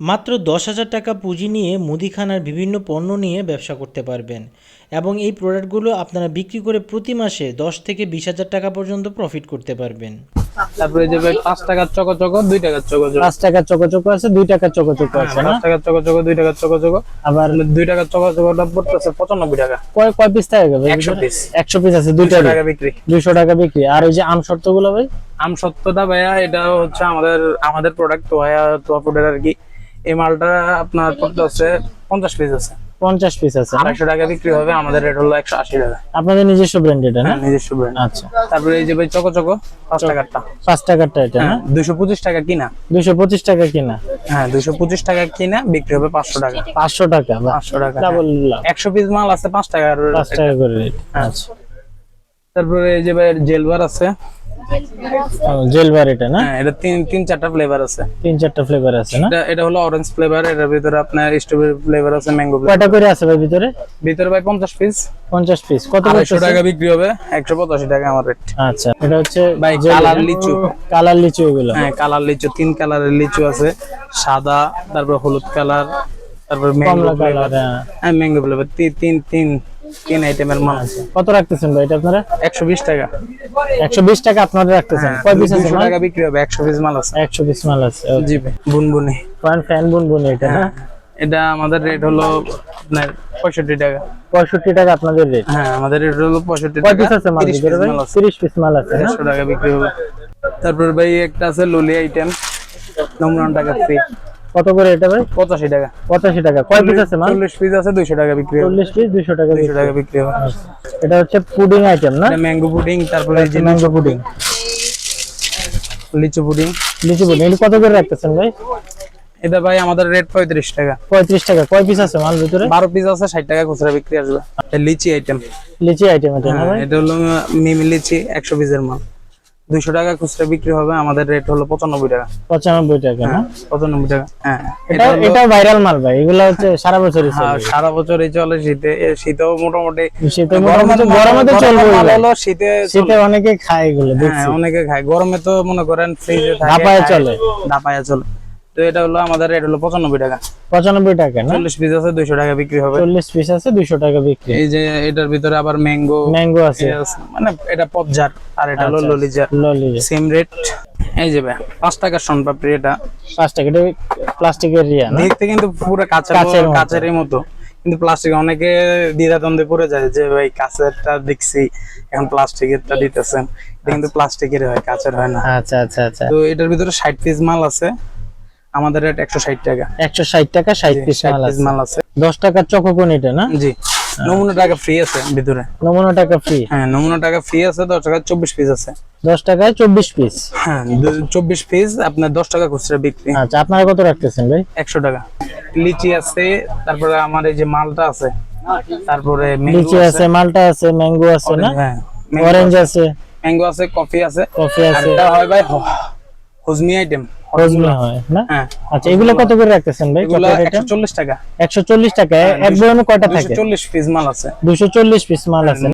মাত্র দশ হাজার টাকা পুঁজি নিয়ে মুদিখানার বিভিন্ন পণ্য নিয়ে ব্যবসা করতে পারবেন। এবং এই প্রোডাক্টগুলো আপনারা বিক্রি করে প্রতি মাসে দশ থেকে বিশ হাজার টাকা পর্যন্ত প্রফিট করতে পারবেন। তারপরে যে ভাই পাঁচ টাকার চকো চকো দুই টাকার চকো চকো। পাঁচ টাকার চকো চকো আছে দুই টাকার চকো চকো আছে না? পাঁচ টাকার চকো চকো দুই টাকার চকো চকো। আবার দুই টাকার চকো চকোটা পড়তেছে পঁচানব্বই টাকা। কয় কয় পিস থাকে ভাই? একশো piece। একশো পিস আছে দুইটা টাকা বিক্রি। দুইশো টাকা বিক্রি। আর ওই যে আম শর্তগুলো ভাই? আম সত্যটা ভাইয়া এটা হচ্ছে আমাদের আমাদের প্রোডাক্ট তোয়া তোয়া ফুডের আর কি এই মালটা আপনার পড়তেছে পঞ্চাশ পিস আছে। পঞ্চাশ পিস আছে আড়াইশো টাকা বিক্রি হবে আমাদের রেট হলো একশো আশি টাকা। আপনাদের নিজস্ব ব্র্যান্ড এটা না? হ্যাঁ, নিজস্ব ব্র্যান্ড আচ্ছা। তারপরে এই যে ভাই চকো চকো পাঁচ টাকারটা। পাঁচ টাকারটা এটা না? হ্যাঁ দুইশো পঁচিশ টাকা কিনা। দুইশো পঁচিশ টাকা কিনা? হ্যাঁ দুইশো পঁচিশ টাকা কিনা বিক্রি হবে পাঁচশো টাকা। পাঁচশো টাকা পাঁচশো টাকা ডাবল একশো পিস মাল আছে পাঁচ টাকার পাঁচ টাকা করে রেট আচ্ছা। তারপরে এই যে ভাই জেলবার আছে জেল বার এটা না? হ্যাঁ এটা তিন তিন চারটা ফ্লেভার আছে। তিন চারটা ফ্লেভার আছে না? এটা হলো অরেঞ্জ ফ্লেভার ভিতরে আপনার স্ট্রবেরি ফ্লেভার আছে ম্যাঙ্গো ফ্লেভার কয়টা করে আছে ভাই ভিতরে? ভিতরে ভাই পঞ্চাশ পিস পঞ্চাশ পিস কত আড়াইশো করতেছে? টাকা বিক্রি হবে একশো পঁচাশি টাকা আমার রেট আচ্ছা এটা হচ্ছে ভাই কালার লিচু। কালার লিচু এগুলো। হ্যাঁ কালার লিচু তিন কালারের লিচু আছে। সাদা তারপর হলুদ কালার তারপর ম্যাঙ্গো ফ্লেভার কালার হ্যাঁ। হ্যাঁ ম্যাঙ্গো ফ্লেভার তিন তিন তিন আইটেমের মাল আছে। কত রাখতেছেন ভাই এটা আপনারা? একশো বিশ টাকা। একশো বিশ টাকা আপনারা রাখতেছেন। কয় পিস আছে টাকা বিক্রি হবে একশো পিস মাল আছে। একশো পিস মাল আছে জি ভাই বুনবুনি। ফ্যান ফ্যান বুন বুন এটা না এটা আমাদের রেট হলো আপনার পঁয়ষট্টি টাকা। পঁয়ষট্টি টাকা আপনাদের রেট হ্যাঁ আমাদের রেট হলো পঁয়ষট্টি কয় টাকা। পিস আছে মাল 30 ভিতরে ভাই? মাল আছে। তিরিশ পিস মাল আছে না দেড়শো টাকা বিক্রি হবে। তারপর ভাই একটা আছে ললি আইটেম নমুনা টাকা ফ্রি কত করে এটা ভাই? পঁচাশি টাকা। পঁচাশি টাকা। কয় পিস আছে পিস আছে দুইশো টাকা বিক্রি হবে। পিস দুইশো টাকা দুইশো টাকা বিক্রি হবে। এটা হচ্ছে পুডিং আইটেম না? এটা ম্যাঙ্গো পুডিং তারপরে এই যে ম্যাঙ্গো পুডিং লিচু পুডিং লিচু পুডিং এটা কত করে রাখতেছেন ভাই? এটা ভাই আমাদের রেট পঁয়ত্রিশ টাকা। পঁয়ত্রিশ টাকা। কয় পিস আছে মাল ভিতরে? বারো পিস আছে ষাট টাকা খুচরা বিক্রি আসবে। এটা লিচি আইটেম লিচি আইটেম এটা না ভাই? এটা হলো মিমি লিচি একশো পিসের মাল। দুইশো টাকা খুচরা বিক্রি হবে আমাদের রেট হলো পঁচানব্বই টাকা। পঁচানব্বই টাকা না? পঁচানব্বই টাকা হ্যাঁ। এটা এটা ভাইরাল মাল ভাই এগুলো হচ্ছে সারা বছরই হ্যাঁ, সারা বছরই চলে শীতে শীতও মোটামুটি শীতে মোটামুটি গরমে তো চলবে হলো শীতে শীতে অনেকে খায় এগুলো হ্যাঁ অনেকে খায়। গরমে তো মনে করেন ফ্রিজে থাকে ধাপায় চলে। ধাপায় চলে। তো এটা হলো আমাদের রেট হলো পঁচানব্বই টাকা। পঁচানব্বই টাকা না? চল্লিশ পিস আছে দুইশো টাকা বিক্রি হবে। চল্লিশ পিস আছে দুইশো টাকা বিক্রি। এই যে এটার ভিতরে আবার ম্যাঙ্গো ম্যাঙ্গো আছে। মানে এটা পপজার আর এটা হলো ললিজার ললি সেম রেট এই যে ভাই পাঁচ টাকার সোনপাপড়ি এটা। পাঁচ টাকা এটা প্লাস্টিকের রিয়া না? দেখতে কিন্তু পুরো কাঁচের কাঁচের মতো। কিন্তু প্লাস্টিক অনেকে দ্বিধাদ্বন্দ্বে পড়ে যায় যে ভাই কাঁচেরটা দেখছি এখন প্লাস্টিকেরটা দিতেছেন। এটা কিন্তু প্লাস্টিকের হয় কাঁচের হয় না। আচ্ছা আচ্ছা আচ্ছা। তো এটার ভিতরে ষাট পিস মাল আছে। আমাদের রেট একশো ষাট টাকা। একশো ষাট টাকা ষাট পিস মাল আছে। মাল আছে। দশ টাকার চকোকন এটা না? জি নমুনা টাকা ফ্রি আছে ভিতরে। নমুনা টাকা ফ্রি হ্যাঁ নমুনা টাকা ফ্রি আছে টাকা পিস আছে। দশ টাকায় চব্বিশ পিস হ্যাঁ চব্বিশ পিস আপনার দশ টাকা খুচরা বিক্রি। আচ্ছা আপনারা কত রাখতেছেন ভাই? একশো টাকা। লিচি আছে তারপরে আমার এই যে মালটা আছে তারপরে লিচি আছে। মালটা আছে ম্যাঙ্গো আছে না? হ্যাঁ অরেঞ্জ আছে। ম্যাঙ্গো আছে কফি আছে। কফি আছে। এটা হয় ভাই হজমি আইটেম হয় না? হ্যাঁ। আচ্ছা এগুলো কত করে রাখতেছেন ভাই এগুলো টাকা। একশো চল্লিশ টাকা এক বয়ামে কয়টা থাকে? চল্লিশ পিস মাল আছে। দুশো চল্লিশ পিস মাল আছে।